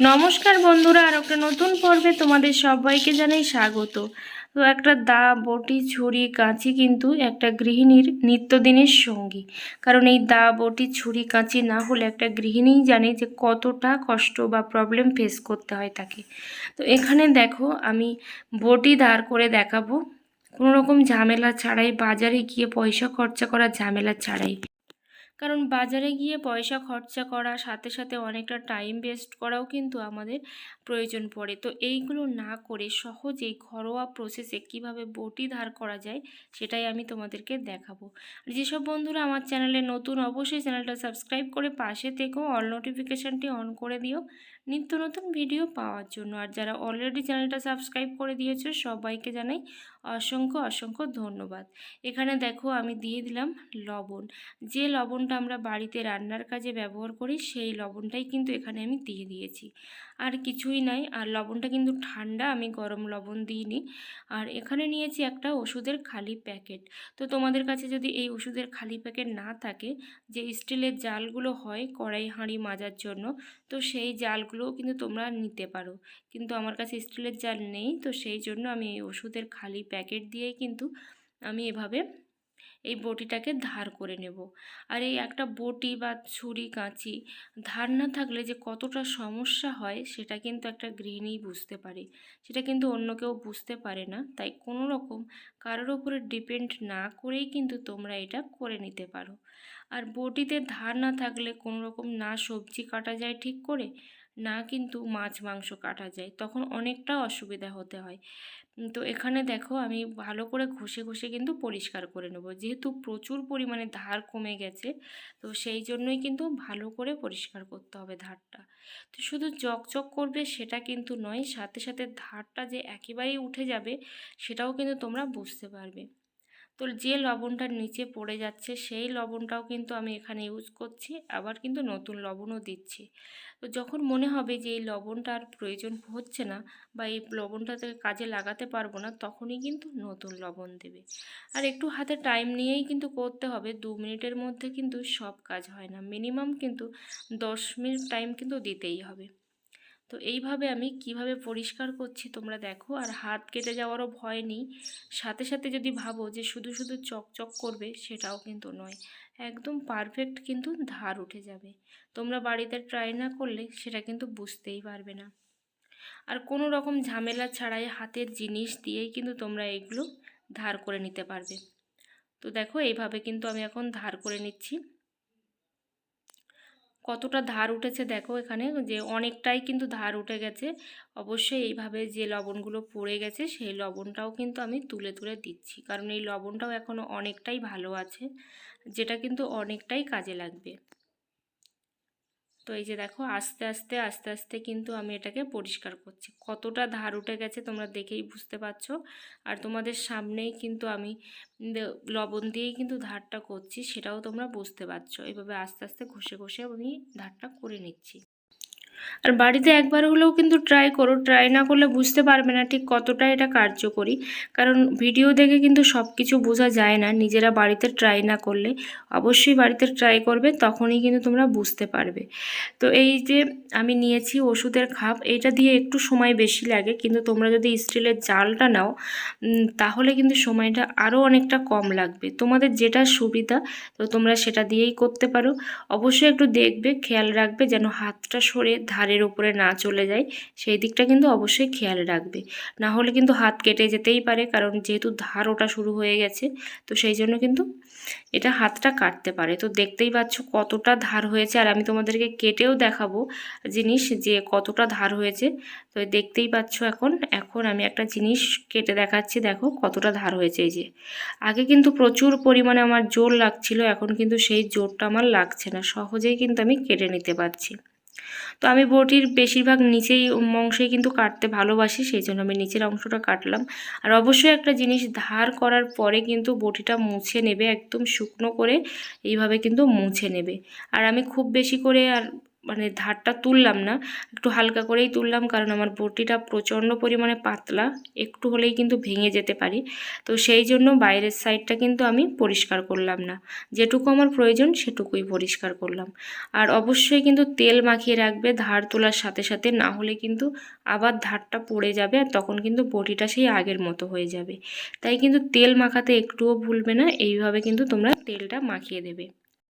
নমস্কার বন্ধুরা, আর একটা নতুন পর্বে তোমাদের সবাইকে জানাই স্বাগত। তো একটা দা, বটি, ছুরি, কাঁচি কিন্তু একটা গৃহিণীর নিত্যদিনের সঙ্গী। কারণ এই দা, বটি, ছুরি, কাঁচি না হলে একটা গৃহিণীই জানে যে কতটা কষ্ট বা প্রবলেম ফেস করতে হয় তাকে। তো এখানে দেখো, আমি বটি দাঁড় করে দেখাবো। কোনো রকম ঝামেলা ছাড়াই বাজারে গিয়ে পয়সা খরচা করার ঝামেলা ছাড়াই। কারণ বাজারে গিয়ে পয়সা খরচা করা, সাথে সাথে অনেকটা টাইম ওয়েস্ট করাও কিন্তু আমাদের প্রয়োজন পড়ে। তো এইগুলো না করে সহজেই ঘরোয়া প্রসেসে কীভাবে বটি ধার করা যায় সেটাই আমি তোমাদেরকে দেখাবো। আর যেসব বন্ধুরা আমার চ্যানেলে নতুন, অবশ্যই চ্যানেলটা সাবস্ক্রাইব করে পাশে থেকেও অল নোটিফিকেশানটি অন করে দিও। নিত্য নতুন ভিডিও পাওয়ার জন্য। আর যারা অলরেডি চ্যানেলটা সাবস্ক্রাইব করে দিয়েছ, সবাইকে জানাই অসংখ্য অসংখ্য ধন্যবাদ। এখানে দেখো, আমি দিয়ে দিলাম লবণ। যে লবণটা আমরা বাড়িতে রান্নার কাজে ব্যবহার করি, সেই লবণটাই কিন্তু এখানে আমি দিয়ে দিয়েছি। আর কিছুই নাই, আর লবণটা কিন্তু ঠান্ডা, আমি গরম লবণ দিইনি। আর এখানে নিয়েছি একটা ওষুধের খালি প্যাকেট। তো তোমাদের কাছে যদি এই ওষুধের খালি প্যাকেট না থাকে, যে স্টিলের জালগুলো হয় কড়াই হাঁড়ি মাজার জন্য, তো সেই জালগুলোও কিন্তু তোমরা নিতে পারো। কিন্তু আমার কাছে স্টিলের জাল নেই, তো সেই জন্য আমি এই ওষুধের খালি প্যাকেট দিয়েই কিন্তু আমি এভাবে এই বটিটাকে ধার করে নেব। আর এই একটা বটি বা ছুরি, কাঁচি ধার না থাকলে যে কতটা সমস্যা হয়, সেটা কিন্তু একটা গৃহিণী বুঝতে পারে। সেটা কিন্তু অন্য কেউ বুঝতে পারে না। তাই কোনো রকম কারোর ওপরে ডিপেন্ড না করেই কিন্তু তোমরা এটা করে নিতে পারো। আর বটিতে ধার না থাকলে কোনো রকম না সবজি কাটা যায় ঠিক করে? না কিন্তু মাছ, মাংস কাটা যায়, তখন অনেকটা অসুবিধা হতে হয়। তো এখানে দেখো আমি ভালো করে ঘষে ঘষে কিন্তু পরিষ্কার করে নেব। যেহেতু প্রচুর পরিমাণে ধার কমে গেছে, তো সেই জন্যই কিন্তু ভালো করে পরিষ্কার করতে হবে ধারটা। তো শুধু চকচক করবে সেটা কিন্তু নয়, সাথে সাথে ধারটা যে একেবারেই উঠে যাবে, সেটাও কিন্তু তোমরা বুঝতে পারবে। তো যে লবণটা নিচে পড়ে যাচ্ছে সেই লবণটাও কিন্তু আমি এখানে ইউজ করছি। আবার কিন্তু নতুন লবণও দিচ্ছি। তো যখন মনে হবে যে এই লবণটা আর প্রয়োজন হচ্ছে না বা এই লবণটাতে কাজে লাগাতে পারব না, তখনই কিন্তু নতুন লবণ দেবে। আর একটু হাতে টাইম নিয়েই কিন্তু করতে হবে। দু মিনিটের মধ্যে কিন্তু সব কাজ হয় না। মিনিমাম কিন্তু দশ মিনিট টাইম কিন্তু দিতেই হবে। তো এইভাবে আমি কীভাবে পরিষ্কার করছি তোমরা দেখো, আর হাত কেটে যাওয়ারও ভয় নেই। সাথে সাথে যদি ভাবো যে শুধু শুধু চকচক করবে, সেটাও কিন্তু নয়। একদম পারফেক্ট কিন্তু ধার উঠে যাবে। তোমরা বাড়িতে ট্রাই না করলে সেটা কিন্তু বুঝতেই পারবে না। আর কোনো রকম ঝামেলা ছাড়াই হাতের জিনিস দিয়েই কিন্তু তোমরা এগুলো ধার করে নিতে পারবে। তো দেখো, এইভাবে কিন্তু আমি এখন ধার করে নিচ্ছি। কতটা ধার উঠেছে দেখো এখানে, যে অনেকটাই কিন্তু ধার উঠে গেছে। অবশ্যই এইভাবে যে লবণগুলো পড়ে গেছে, সেই লবণটাও কিন্তু আমি তুলে তুলে দিচ্ছি। কারণ এই লবণটাও এখনও অনেকটাই ভালো আছে, যেটা কিন্তু অনেকটাই কাজে লাগবে। তো এই যে দেখো, আস্তে আস্তে আস্তে আস্তে কিন্তু আমি এটাকে পরিষ্কার করছি। কতটা ধার উঠে গেছে তোমরা দেখেই বুঝতে পারছ। আর তোমাদের সামনেই কিন্তু আমি লবণ দিয়েই কিন্তু ধারটা করছি, সেটাও তোমরা বুঝতে পারছ। এভাবে আস্তে আস্তে ঘষে ঘষে আমি ধারটা করে নিচ্ছি। আর বাড়িতে একবার হলেও কিন্তু ট্রাই করো। ট্রাই না করলে বুঝতে পারবে না ঠিক কতটা এটা কার্যকরী। কারণ ভিডিও দেখে কিন্তু সব কিছু বোঝা যায় না। নিজেরা বাড়িতে ট্রাই না করলে, অবশ্যই বাড়িতে ট্রাই করবে, তখনই কিন্তু তোমরা বুঝতে পারবে। তো এই যে আমি নিয়েছি ওষুধের খাপ এইটা দিয়ে একটু সময় বেশি লাগে। কিন্তু তোমরা যদি স্টিলের জালটা নাও তাহলে কিন্তু সময়টা আরও অনেকটা কম লাগবে। তোমাদের যেটা সুবিধা, তো তোমরা সেটা দিয়েই করতে পারো। অবশ্যই একটু দেখবে, খেয়াল রাখবে যেন হাতটা সরে ধারের উপরে না চলে যায়, সেই দিকটা কিন্তু অবশ্যই খেয়াল রাখবে। না হলে কিন্তু হাত কেটে যেতেই পারে, কারণ যেহেতু ধার ওটা শুরু হয়ে গেছে, তো সেই জন্য কিন্তু এটা হাতটা কাটতে পারে। তো দেখতেই পাচ্ছ কতটা ধার হয়েছে, আর আমি তোমাদেরকে কেটেও দেখাবো জিনিস যে কতটা ধার হয়েছে। তো দেখতেই পাচ্ছ এখন এখন আমি একটা জিনিস কেটে দেখাচ্ছি, দেখো কতটা ধার হয়েছে এই যে। আগে কিন্তু প্রচুর পরিমাণে আমার জোর লাগছিল, এখন কিন্তু সেই জোরটা আমার লাগছে না, সহজেই কিন্তু আমি কেটে নিতে পারছি। তো আমি বটির বেশিরভাগ নিচেই অংশেই কিন্তু কাটতে ভালোবাসি, সেই জন্য আমি নিচের অংশটা কাটলাম। আর অবশ্যই একটা জিনিস ধার করার পরে কিন্তু বটিটা মুছে নেবে, একদম শুকনো করে এইভাবে কিন্তু মুছে নেবে। আর আমি খুব বেশি করে আর মানে ধারটা তুললাম না, একটু হালকা করেই তুললাম কারণ আমার বটিটা প্রচণ্ড পরিমাণে পাতলা, একটু হলেই কিন্তু ভেঙে যেতে পারি। তো সেই জন্য বাইরের সাইডটা কিন্তু আমি পরিষ্কার করলাম না। যেটুকু আমার প্রয়োজন সেটুকুই পরিষ্কার করলাম। আর অবশ্যই কিন্তু তেল মাখিয়ে রাখবে ধার তোলার সাথে সাথে, না হলে কিন্তু আবার ধারটা পড়ে যাবে আর তখন কিন্তু বটিটা সেই আগের মতো হয়ে যাবে। তাই কিন্তু তেল মাখাতে একটুও ভুলবে না, এইভাবে কিন্তু তোমরা তেলটা মাখিয়ে দেবে।